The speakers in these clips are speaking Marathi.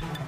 you.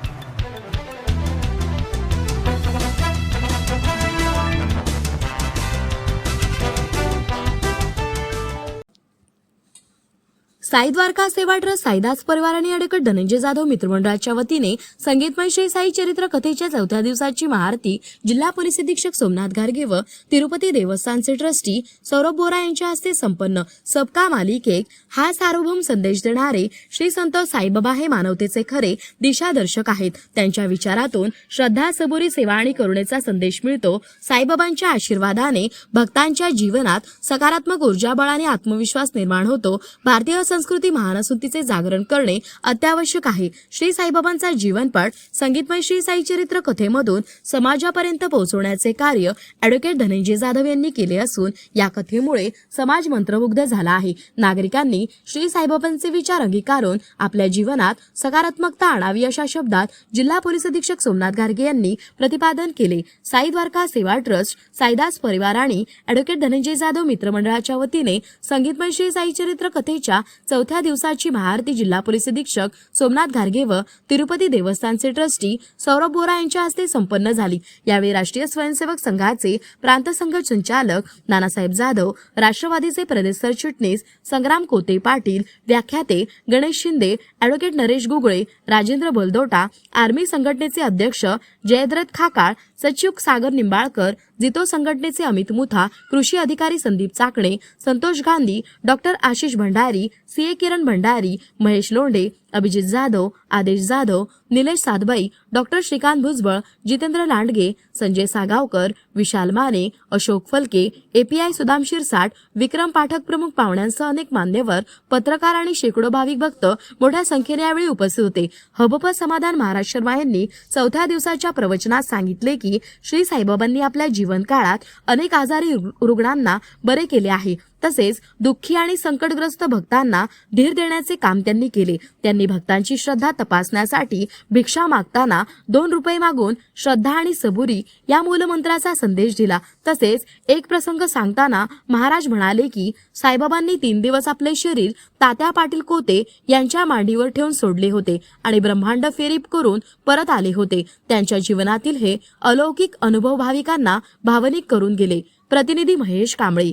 साई द्वारका सेवा ट्रस्ट साईदास परिवार आणि अडकट धनंजय जाधव मित्रमंडळाच्या वतीने संगीतमय श्री साई चरित्र कथेच्या चौथ्या दिवसाची महाआरती जिल्हा पोलीस अधीक्षक सोमनाथ घारगे व तिरुपती देवस्थानचे ट्रस्टी सौरभ बोरा यांच्या हस्ते संपन्न सबका मालिकेक हा सार्वभौम संदेश देणारे श्री संत साईबाबा हे मानवतेचे खरे दिशादर्शक आहेत. त्यांच्या विचारातून श्रद्धा सबुरी सेवा आणि करुणेचा संदेश मिळतो. साईबाबांच्या आशीर्वादाने भक्तांच्या जीवनात सकारात्मक ऊर्जाबळाने आत्मविश्वास निर्माण होतो. भारतीय संस्कृती महानसुतीचे जागरण करणे अत्यावश्यक आहे. श्री साईबाबांचा जीवनपाठ संगीतमय श्री साई चरित्र कथेमधून समाजापर्यंत पोहोचवण्याचे कार्य अॅडव्होकेट धनंजय जाधव यांनी केले असून या कथेमुळे समाज मंत्रमुग्ध झाला आहे. नागरिकांनी श्री साईबाबांचे विचार अंगीकारून आपल्या जीवनात सकारात्मकता आणावी अशा शब्दात जिल्हा पोलीस अधीक्षक सोमनाथ गार्गे यांनी प्रतिपादन केले. साई द्वारका सेवा ट्रस्ट साईदास परिवार आणि अॅडव्होकेट धनंजय जाधव मित्रमंडळाच्या वतीने संगीतमय श्री साई चरित्र कथेच्या चौथ्या दिवसाची महाआरती जिल्हा पोलीस अधीक्षक सोमनाथ घारगे व तिरुपती देवस्थानचे ट्रस्टी सौरभ बोरा यांच्या हस्ते संपन्न झाली. यावेळी राष्ट्रीय स्वयंसेवक संघाचे प्रांत संघ संचालक नानासाहेब जाधव राष्ट्रवादीचे प्रदेश सरचिटणीस संग्राम कोते पाटील व्याख्याते गणेश शिंदे अॅडव्होकेट नरेश गुगळे राजेंद्र बलदोटा आर्मी संघटनेचे अध्यक्ष जयद्रथ खाकाळ सचिव सागर निंबाळकर जितो संघटनेचे अमित मुथा कृषी अधिकारी Sandeep Chakane Santosh Gandhi doctor Ashish Bhandari CA Kiran Bhandari Mahesh Londhe Abhijit Jadhav Adesh Jadhav Nilesh Satbai doctor Shrikant Bhujbal Jitendra Landge Sanjay Sagavkar Vishal Mane Ashok Phalke API Sudam Shirsat Vikram Pathak प्रमुख पाहुण्यांसह अनेक मान्यवर पत्रकार आणि शेकडो भाविक भक्त मोठ्या संख्येने यावेळी उपस्थित होते. हबप समाधान महाराज शर्मा यांनी चौथ्या दिवसाच्या प्रवचनात सांगितले की श्री साईबाबांनी आपल्या जीवनकाळात अनेक आजारी रु- रुग्णांना बरे केले आहे. तसेच दुःखी आणि संकटग्रस्त भक्तांना धीर देण्याचे काम त्यांनी केले. त्यांनी भक्तांची श्रद्धा तपासण्यासाठी भिक्षा मागताना दोन रुपये मागून श्रद्धा आणि सबुरी या मूलमंत्राचा संदेश दिला. तसेच एक प्रसंग सांगताना महाराज म्हणाले की साईबाबांनी तीन दिवस आपले शरीर तात्या पाटील कोते यांच्या मांडीवर ठेवून सोडले होते आणि ब्रह्मांड फेरीप करून परत आले होते. त्यांच्या जीवनातील हे अलौकिक अनुभव भाविकांना भावनिक करून गेले. प्रतिनिधी महेश कांबळे.